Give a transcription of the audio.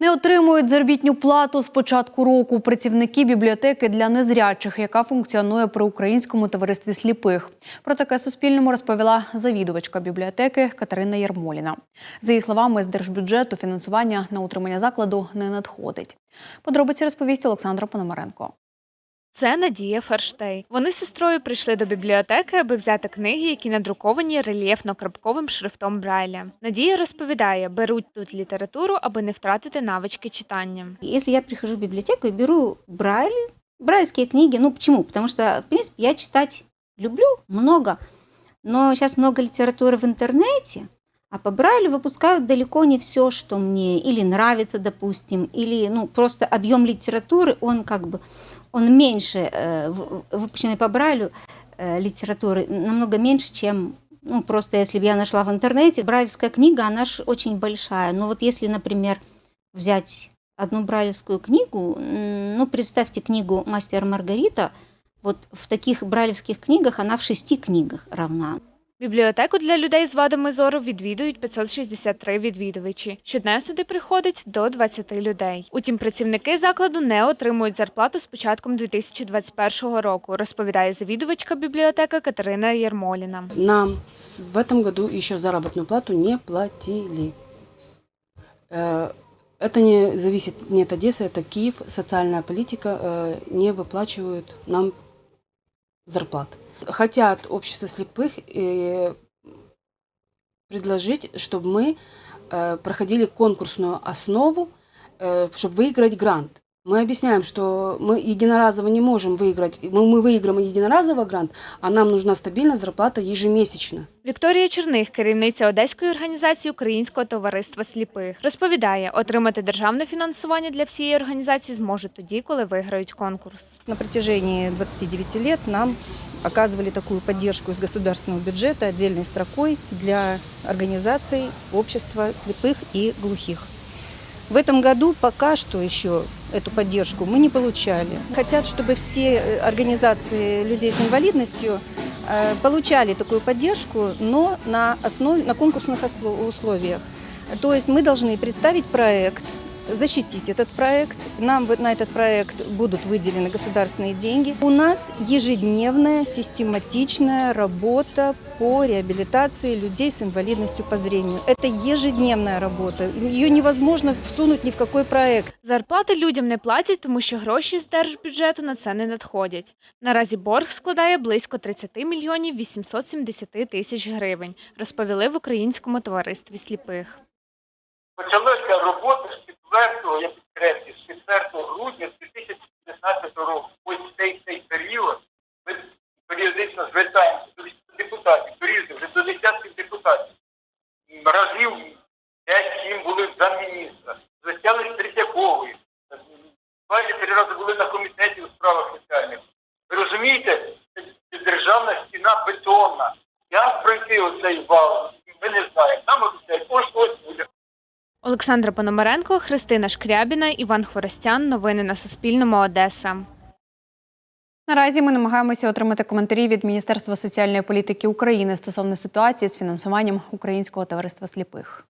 Не отримують заробітню плату з початку року працівники бібліотеки для незрячих, яка функціонує при українському товаристві сліпих. Про таке Суспільному розповіла завідувачка бібліотеки Катерина Ярмоліна. За її словами, з держбюджету фінансування на утримання закладу не надходить. Подробиці розповість Олександра Пономаренко. Це Надія Ферштей. Вони з сестрою прийшли до бібліотеки, аби взяти книги, які надруковані рельєфно-крапковим шрифтом Брайля. Надія розповідає, беруть тут літературу, аби не втратити навички читання. Если я прихожу в библиотеку и беру Брайль, брайльские книги, ну почему? Потому что, в принципе, я читать люблю много, но сейчас много литературы в интернете, а по Брайлю выпускают далеко не все, что мне или нравится, допустим, или ну просто объем литературы, он как бы он меньше, э, выпущенной по Брайлю э, литературы намного меньше, чем ну, просто если бы я нашла в интернете. Брайлевская книга, она же очень большая. Но вот если, например, взять одну брайлевскую книгу, ну, представьте книгу «Мастер Маргарита», вот в таких брайлевских книгах она в шести книгах равна. Бібліотеку для людей з вадами зору відвідують 563 відвідувачі. Щодня сюди приходить до 20 людей. Утім, працівники закладу не отримують зарплату з початком 2021 року, розповідає завідувачка бібліотеки Катерина Єрмоліна. Нам с- в этом году еще заработную плату не платили. Э, Это не зависит не от Одессы, это Киев. Социальная политика э, не выплачивают нам зарплат. Хотят общество слепых э, предложить, чтобы мы э, проходили конкурсную основу, э, чтобы выиграть грант. Мы объясняем, что мы единоразово не можем выиграть. Мы, мы выиграем единоразово грант, а нам нужна стабильная зарплата ежемесячно. Вікторія Черних, керівниця Одеської організації Українського товариства сліпих, розповідає, отримати державне фінансування для всієї організації зможуть тоді, коли виграють конкурс. На протяжении 29 лет нам оказывали такую поддержку из государственного бюджета отдельной строкой для организаций общества слепых и глухих. В этом году пока что еще эту поддержку мы не получали. Хотят, чтобы все э, организации людей с инвалидностью э, получали такую поддержку, но на, основе, на конкурсных осло- условиях. То есть мы должны представить проект, защитить этот проект. Нам в- на этот проект будут выделены государственные деньги. У нас ежедневная систематичная работа по реабилитации людей с инвалидностью по зрению. Это ежедневная работа. Ее невозможно всунуть ни в какой проект. Зарплати людям не платять, тому що гроші з держбюджету на це не надходять. Наразі борг складає близько 30 мільйонів 870 тисяч гривень, розповіли в Українському товаристві сліпих. Почалася робота з 4, я підкреслюю, з 4 грудня 2019 року. Ось цей, цей період ми періодично звертаємося до депутатів, до різних, вже до десятків депутатів. Разів 5-7 були в замміністра, звертались Третьякової. Два чи три рази були на комітеті у справах соціальних. Ви розумієте, це державна стіна бетонна. Як пройти оцей вал, ми не знаємо. Нам обіцяють, ось ось буде. Олександра Пономаренко, Христина Шкрябіна, Іван Хворостян. Новини на Суспільному. Одеса. Наразі ми намагаємося отримати коментарі від Міністерства соціальної політики України стосовно ситуації з фінансуванням Українського товариства сліпих.